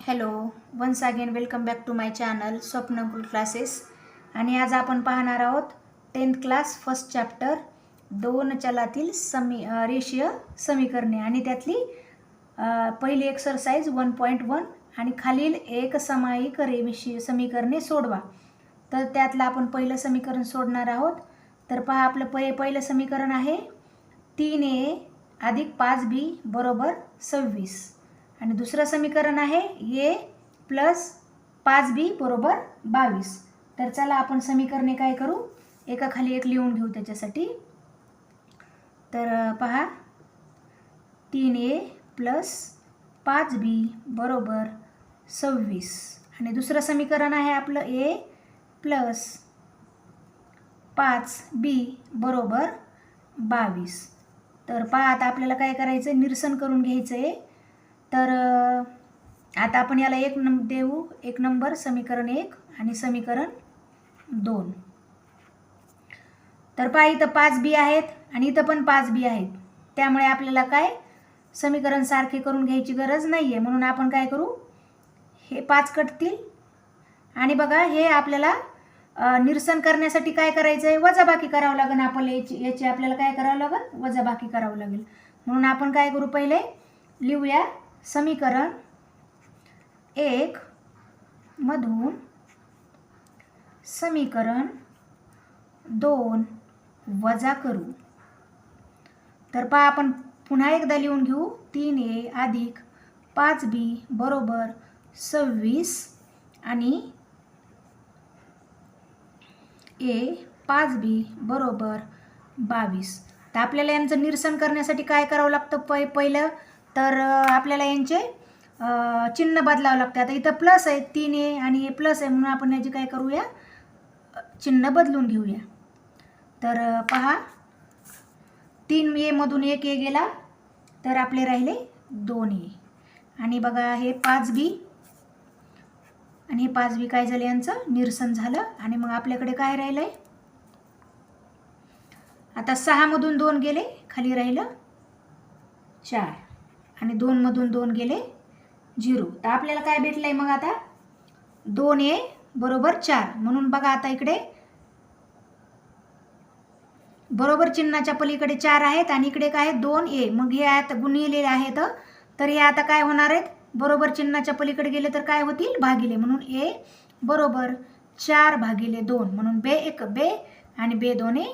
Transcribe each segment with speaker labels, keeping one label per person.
Speaker 1: Hello once again welcome back to my channel Swapnakul classes आणि आज आपण पाहणार आहोत टेन्थ क्लास फर्स्ट चॅप्टर दोन चलातील समी रेषीय समीकरणे. आणि त्यातली पहिली एक्सरसाइज वन पॉईंट वन आणि खालील एक समायिक रेषीय समीकरणे सोडवा. तर त्यातलं आपण पहिलं समीकरण सोडणार आहोत. तर पहा आपलं पहि पहिलं समीकरण आहे तीन ए अधिक पाच बी बरोबर सव्वीस. आणि दुसरं समीकरण आहे ए प्लस पाच बी बरोबर बावीस. तर चला आपण समीकरणे काय करू? एकाखाली एक लिहून घेऊ त्याच्यासाठी. तर पहा. तीन ए प्लस पाच बी बरोबर सव्वीस. आणि दुसरं समीकरण आहे आपलं ए प्लस पाच बी बरोबर बावीस. तर पहा आता आपल्याला काय करायचं आहे निरसन करून घ्यायचं आहे तर आता आपण याला एक नंब देऊ. एक नंबर समीकरण एक आणि समीकरण दोन. तर पहा इथं पाच बी आहेत आणि इथं पण पाच बी आहेत. त्यामुळे आपल्याला काय? समीकरण सारखे करून घ्यायची गरज नाही आहे म्हणून आपण काय करू? हे पाच कटतील. आणि बघा हे आपल्याला निरसन करण्यासाठी काय करायचं आहे वजाबाकी करावं लागेल आपल्याला. याची याची आपल्याला काय करावं लागेल? वजाबाकी करावं लागेल. म्हणून आपण काय करू पहिले? लिहूया. समीकरण एक मधून समीकरण दोन वजा करू. तर पहा आपण पुन्हा एकदा लिहून घेऊ. तीन ए अधिक पाच बी बरोबर सव्वीस आणि ए पाच बी बरोबर बावीस. तर आपल्याला यांचं निरसन करण्यासाठी काय करावं लागतं? पै पहिलं तर आपल्याला यांचे चिन्ह बदलावं लागतं. आता इथं प्लस आहे तीन ए आणि हे प्लस आहे म्हणून आपण याची काय करूया? चिन्ह बदलून घेऊया. तर पहा. तीन एमधून एक ए गेला तर आपले राहिले दोन ए. आणि बघा हे पाच बी. आणि हे पाच बी काय झालं यांचं? निरसन झालं. आणि मग आपल्याकडे काय राहिलं आहे आता सहामधून दोन गेले खाली राहिलं चार. आणि दोनमधून दोन गेले झिरो. तर आपल्याला काय भेटलं आहे मग आता? दोन ए बरोबर चार. म्हणून बघा आता इकडे. बरोबर चिन्हाच्या पलीकडे चार आहेत आणि इकडे काय आहे? दोन ए. मग हे आता गुणिले आहेत. तर हे आता काय होणार आहेत? बरोबर चिन्हाच्या पलीकडे गेले तर काय होतील? भागिले. म्हणून ए बरोबर चार भागिले दोन. म्हणून बे एक बे आणि बे दोन ए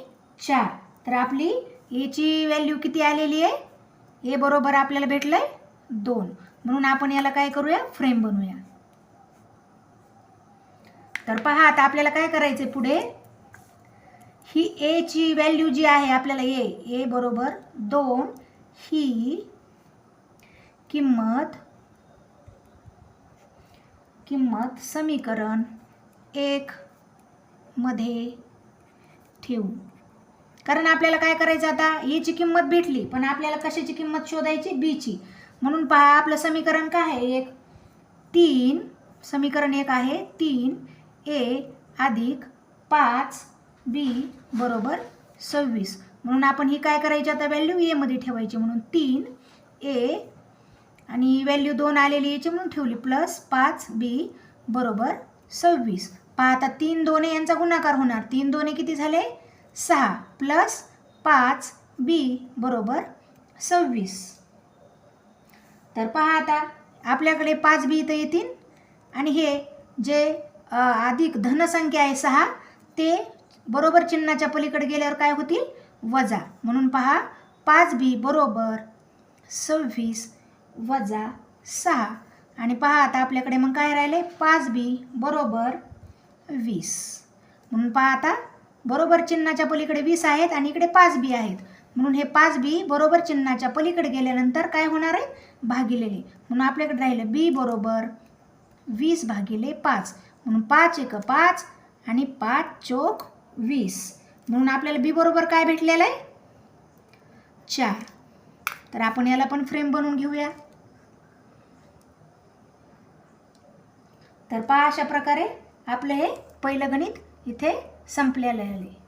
Speaker 1: चार. तर आपली एची व्हॅल्यू किती आलेली आहे? ए बरोबर आपल्याला भेटलं आहे दोन. म्हणून आपण याला काय करूया? फ्रेम बनवूया. तर पहा आता आपल्याला काय करायचं आहे पुढे? ही एची व्हॅल्यू जी आहे आपल्याला ए ए बरोबर दोन ही किंमत किंमत समीकरण एक मध्ये ठेवू. कारण आपल्याला काय करायचं आता? E एची किंमत भेटली पण आपल्याला कशाची किंमत शोधायची? बीची म्हणून पहा आपलं समीकरण काय आहे? एक तीन समीकरण एक आहे तीन ए अधिक पाच बी बरोबर सव्वीस. म्हणून आपण ही काय करायची आता? व्हॅल्यू एमध्ये ठेवायची. म्हणून तीन ए आणि व्हॅल्यू दोन आलेली याची म्हणून ठेवली. प्लस पाच बी बरोबर सव्वीस. पहा आता तीन दोने यांचा गुणाकार होणार. तीन दोने किती झाले? सहा प्लस पाच बी बरोबर सव्वीस. तर पहा आता आपल्याकडे पाच बी इथं येतील आणि हे जे अधिक धनसंख्या आहे सहा ते बरोबर चिन्हाच्या पलीकडे गेल्यावर काय होतील? वजा. म्हणून पहा पाच बी बरोबर सव्वीस वजा सहा. आणि पहा आता आपल्याकडे मग काय राहिले? पाच बी बरोबर वीस. म्हणून पहा आता बरोबर चिन्हाच्या पलीकडे वीस आहेत आणि इकडे पाच बी आहेत. म्हणून हे पाच बी बरोबर चिन्हाच्या पलीकडे गेल्यानंतर काय होणार आहे? भागिलेले. म्हणून आपल्याकडे राहिलं बी बरोबर वीस भागिले पाच. म्हणून पाच एक पाच आणि पाच चोक वीस. म्हणून आपल्याला बी बरोबर काय भेटलेलं आहे? चार. तर आपण याला पण फ्रेम बनवून घेऊया. तर पहा अशा प्रकारे आपलं हे पहिलं गणित इथे संपलेले आले